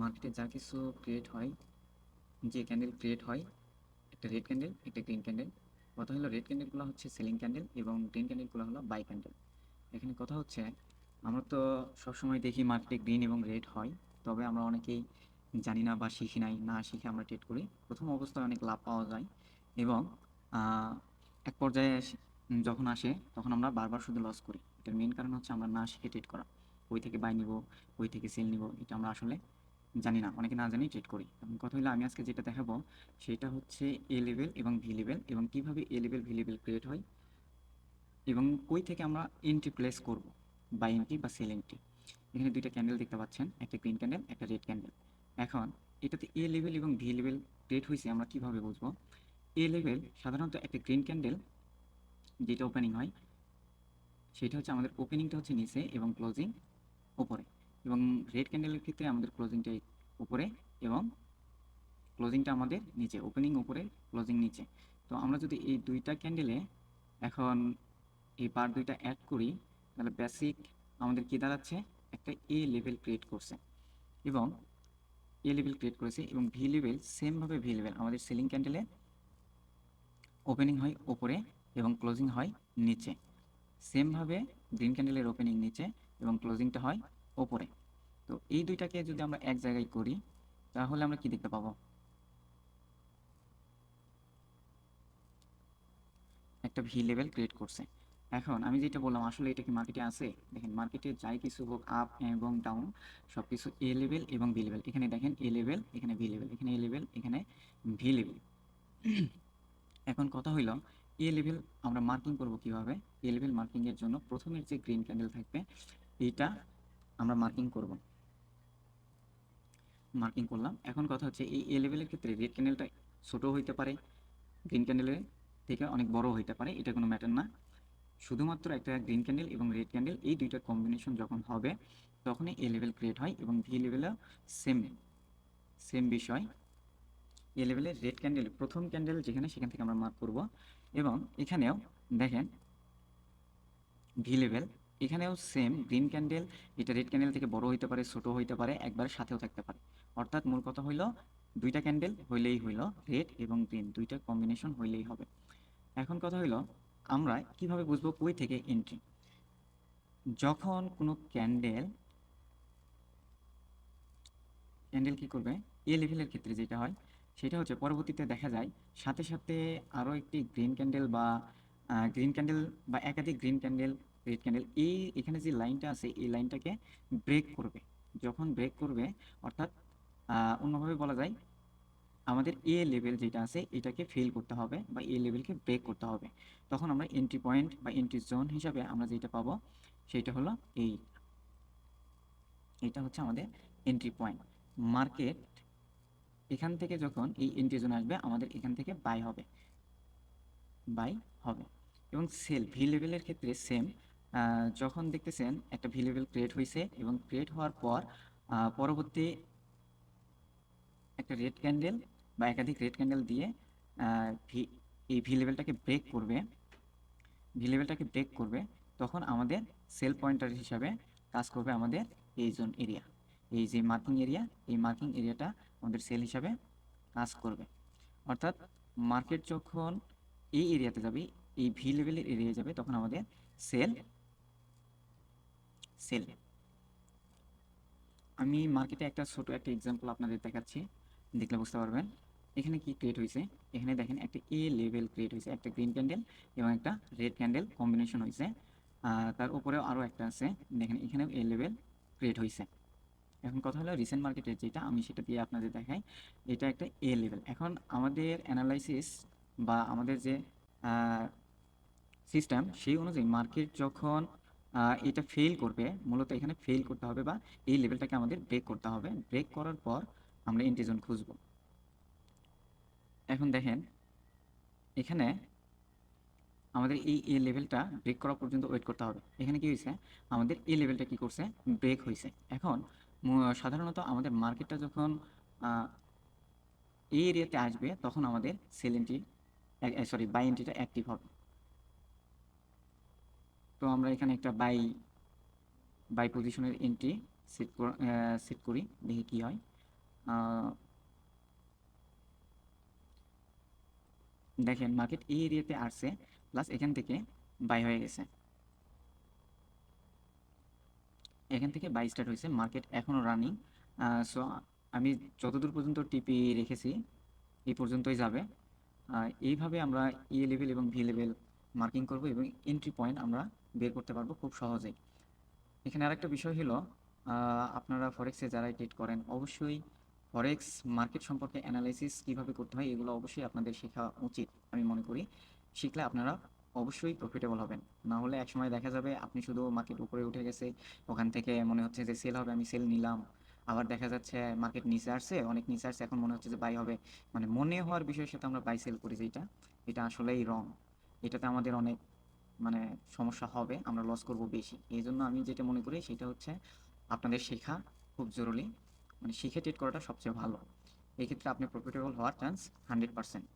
মার্কেটে যা কিছু ক্রিয়েট হয়, যে ক্যান্ডেল ক্রিয়েট হয়, একটা রেড ক্যান্ডেল একটা গ্রিন ক্যান্ডেল কথা হলো রেড ক্যান্ডেলগুলো হচ্ছে সেলিং ক্যান্ডেল এবং গ্রিন ক্যান্ডেলগুলো হলো বাই ক্যান্ডেল এখানে কথা হচ্ছে, আমরা তো সবসময় দেখি মার্কেটে গ্রিন এবং রেড হয়, তবে আমরা অনেকেই জানি না বা শিখি নাই, না শিখে আমরা ট্রেড করি। প্রথম অবস্থায় অনেক লাভ পাওয়া যায় এবং এক পর্যায়ে যখন আসে, তখন আমরা বারবার শুধু লস করি। এটার মেন কারণ হচ্ছে আমরা না শিখে ট্রেড করা। ওই থেকে বাই নিব, ওই থেকে সেল নিব, এটা আমরা আসলে জানি না, অনেকে না জানি ট্রেড করি। এখন কথা হলো আমি আজকে যেটা দেখাবো, সেটা হচ্ছে এ লেভেল এবং ভি লেভেল এবং কীভাবে A level V level create হয় এবং কই থেকে আমরা এন্ট্রি প্লেস করব বাই এন্ট্রি বা সেল এন্ট্রি এখানে দুইটা ক্যান্ডেল দেখতে পাচ্ছেন, একটা গ্রিন ক্যান্ডেল একটা রেড ক্যান্ডেল এখন এটাতে এ লেভেল এবং ভি লেভেল ক্রিয়েট হয়েছে আমরা কীভাবে বুঝব? এ লেভেল সাধারণত একটা গ্রিন ক্যান্ডেল যেটা ওপেনিং হয়, সেটা হচ্ছে আমাদের ওপেনিংটা হচ্ছে নিচে এবং ক্লোজিং উপরে। এবং রেড ক্যান্ডেলের ক্ষেত্রে আমাদের ক্লোজিংটা উপরে এবং ক্লোজিংটা আমাদের নিচে ওপেনিং উপরে ক্লোজিং নিচে। তো আমরা যদি এই দুইটা ক্যান্ডেলে এখন এই বার দুইটা অ্যাড করি, তাহলে বেসিক আমাদের কি দাঁড়াচ্ছে? একটা এ লেভেল ক্রিয়েট করছে এবং এ লেভেল ক্রিয়েট করেছে এবং ভি লেভেল সেমভাবে ভি লেভেল আমাদের সেলিং ক্যান্ডেলে ওপেনিং হয় উপরে এবং ক্লোজিং হয় নিচে। সেমভাবে গ্রিন ক্যান্ডেলের ওপেনিং নিচে এবং ক্লোজিংটা হয় ওপরে। তো এই দুইটাকে যদি আমরা এক জায়গায় করি, তাহলে আমরা কি দেখতে পাবো? একটা ভি লেভেল ক্রিয়েট করছে। এখন আমি যেটা বললাম, আসলে এটা কি মার্কেটে আছে? দেখেন মার্কেটে যাই কিছু হোক আপ এবং ডাউন সব কিছু এ লেভেল এবং ভি লেভেল এখানে দেখেন এ লেভেল এখানে ভি লেভেল এখানে এ লেভেল এখানে ভি লেভেল এখন কথা হইল এ লেভেল আমরা মার্কিং করব কীভাবে? এ লেভেল মার্কিংয়ের জন্য প্রথমের যে গ্রিন ক্যান্ডেল থাকবে এইটা আমরা মার্কিং করব। মার্কিং করলাম। এখন কথা হচ্ছে এই এ লেভেলের ক্ষেত্রে রেড ক্যান্ডেলটা ছোট হইতে পারে গ্রিন ক্যান্ডেলের থেকে অনেক বড় হইতে পারে, এটা কোনো ম্যাটার না। শুধুমাত্র একটা গ্রিন ক্যান্ডেল এবং রেড ক্যান্ডেল এই দুইটা কম্বিনেশন যখন হবে, তখনই এ লেভেল ক্রিয়েট হয় এবং ভি লেভেলেও সেম সেম বিষয়। এ লেভেলের রেড ক্যান্ডেল প্রথম ক্যান্ডেল যেখানে, সেখান থেকে আমরা মার্ক করব। এবং এখানেও দেখেন ভি লেভেল এখানেও সেম গ্রিন ক্যান্ডেল এটা রেড ক্যান্ডেল থেকে বড় হইতে পারে, ছোট হইতে পারে, একবার সাথেও থাকতে পারে। অর্থাৎ মূল কথা হইল, দুইটা ক্যান্ডেল হইলেই হইল রেড এবং গ্রিন দুইটা কম্বিনেশন হইলেই হবে। এখন কথা হইল, আমরা কীভাবে বুঝব কই থেকে এন্ট্রি যখন কোনো ক্যান্ডেল ক্যান্ডেল কি করবে? এ লেভেলের ক্ষেত্রে যেটা হয়, সেটা হচ্ছে পরবর্তীতে দেখা যায়, সাথে সাথে আরও একটি গ্রিন ক্যান্ডেল বা গ্রিন ক্যান্ডেল বা একাধিক গ্রিন ক্যান্ডেল রেড ক্যান্ডেল এই এখানে যে লাইনটা আছে, এই লাইনটাকে ব্রেক করবে। যখন ব্রেক করবে, অর্থাৎ অন্যভাবে বলা যায়, আমাদের এ লেভেল যেটা আছে, এটাকে ফেল করতে হবে বা এ লেভেলকে ব্রেক করতে হবে। তখন আমরা এন্ট্রি পয়েন্ট বা এন্ট্রি জোন হিসাবে আমরা যেটা পাবো, সেটা হলো এই। এটা হচ্ছে আমাদের এন্ট্রি পয়েন্ট মার্কেট এখান থেকে যখন এই এন্ট্রি জোন আসবে, আমাদের এখান থেকে বাই হবে। বাই হবে। এবং সেল ভি লেভেলের ক্ষেত্রে সেম যখন দেখতেছেন একটা ভি লেভেল ক্রিয়েট হয়েছে এবং ক্রিয়েট হওয়ার পর পরবর্তী একটা রেড ক্যান্ডেল বা একাধিক রেড ক্যান্ডেল দিয়ে এই ভি লেভেলটাকে ব্রেক করবে। ভি ব্রেক করবে। তখন আমাদের সেল পয়েন্টার হিসাবে কাজ করবে আমাদের এই জোন এরিয়া এই যে মার্কিং এরিয়া এই মার্কিং এরিয়াটা আমাদের সেল হিসাবে কাজ করবে। অর্থাৎ মার্কেট যখন এই এরিয়াতে যাবে, এই ভি লেভেলের এরিয়া যাবে, তখন আমাদের সেল সেল। আমি মার্কেটে একটা ছোট একটা এক্সাম্পল আপনাদের দেখাচ্ছি, দেখলে বুঝতে পারবেন। এখানে কি ক্রিয়েট হয়েছে? এখানে দেখেন একটা এ লেভেল ক্রিয়েট হয়েছে, একটা গ্রিন ক্যান্ডেল এবং একটা রেড ক্যান্ডেল কম্বিনেশন হয়েছে। তার উপরেও আরও একটা আছে, দেখেন এখানেও এ লেভেল ক্রিয়েট হয়েছে। এখন কথা হলো রিসেন্ট মার্কেটের যেটা, আমি সেটা দিয়ে আপনাদের দেখাই। এটা একটা এ লেভেল এখন আমাদের অ্যানালাইসিস বা আমাদের যে সিস্টেম সেই অনুযায়ী মার্কেট যখন এটা ফেল করবে, মূলত এখানে ফেল করতে হবে বা এই লেভেলটাকে আমাদের ব্রেক করতে হবে। ব্রেক করার পর আমরা ইন্টিজন খুঁজব। এখন দেখেন, এখানে আমাদের এই এ লেভেলটা ব্রেক করা পর্যন্ত ওয়েট করতে হবে। এখানে কি হয়েছে? আমাদের এই লেভেলটা কি করছে? ব্রেক হয়েছে। এখন সাধারণত আমাদের মার্কেটটা যখন এই এরিয়াতে আসবে, তখন আমাদের সেল এন্ট্রি সরি বাই এন্ট্রিটা অ্যাক্টিভ হবে। তো আমরা এখানে একটা বাই বাই পজিশনের এন্ট্রি সেট সেট করি দেখি কি হয়। দেখেন মার্কেট এই এরিয়াতে আসছে প্লাস এখান থেকে বাই হয়ে গেছে। এখান থেকে বাই স্টার্ট হয়েছে মার্কেট এখনও রানিং সো আমি যতদূর পর্যন্ত টিপি রেখেছি, এই পর্যন্তই যাবে। এইভাবে আমরা ই লেভেল এবং ভি লেভেল মার্কিং করব এবং এন্ট্রি পয়েন্ট আমরা বের করতে পারব খুব সহজেই। এখানে আরেকটা বিষয় হলো আপনারা ফরেক্সে যারা ট্রেড করেন, অবশ্যই ফরেক্স মার্কেট সম্পর্কে অ্যানালাইসিস কীভাবে করতে হয় এগুলো অবশ্যই আপনাদের শেখা উচিত, আমি মনে করি। শিখলে আপনারা অবশ্যই প্রফিটেবল হবেন। না হলে একসময় দেখা যাবে আপনি শুধু মার্কেট উপরে উঠে গেছে, ওখান থেকে মনে হচ্ছে যে সেল হবে, আমি সেল নিলাম। আবার দেখা যাচ্ছে মার্কেট নিচে আসছে, অনেক নিচে আসছে, এখন মনে হচ্ছে যে বাই হবে। মানে মনে হওয়ার বিষয়ের সাথে আমরা বাই সেল করি যেটা এটা আসলেই রং এটাতে আমাদের অনেক মানে সমস্যা হবে, আমরা লস করব বেশি। এই জন্য আমি যেটা মনে করি সেটা হচ্ছে আপনাদের শেখা খুব জরুরি। মানে শিখে ট্রেড করাটা সবচেয়ে ভালো। এক্ষেত্রে ক্ষেত্রে আপনি প্রফিটেবল হওয়ার চান্স হান্ড্রেড পার্সেন্ট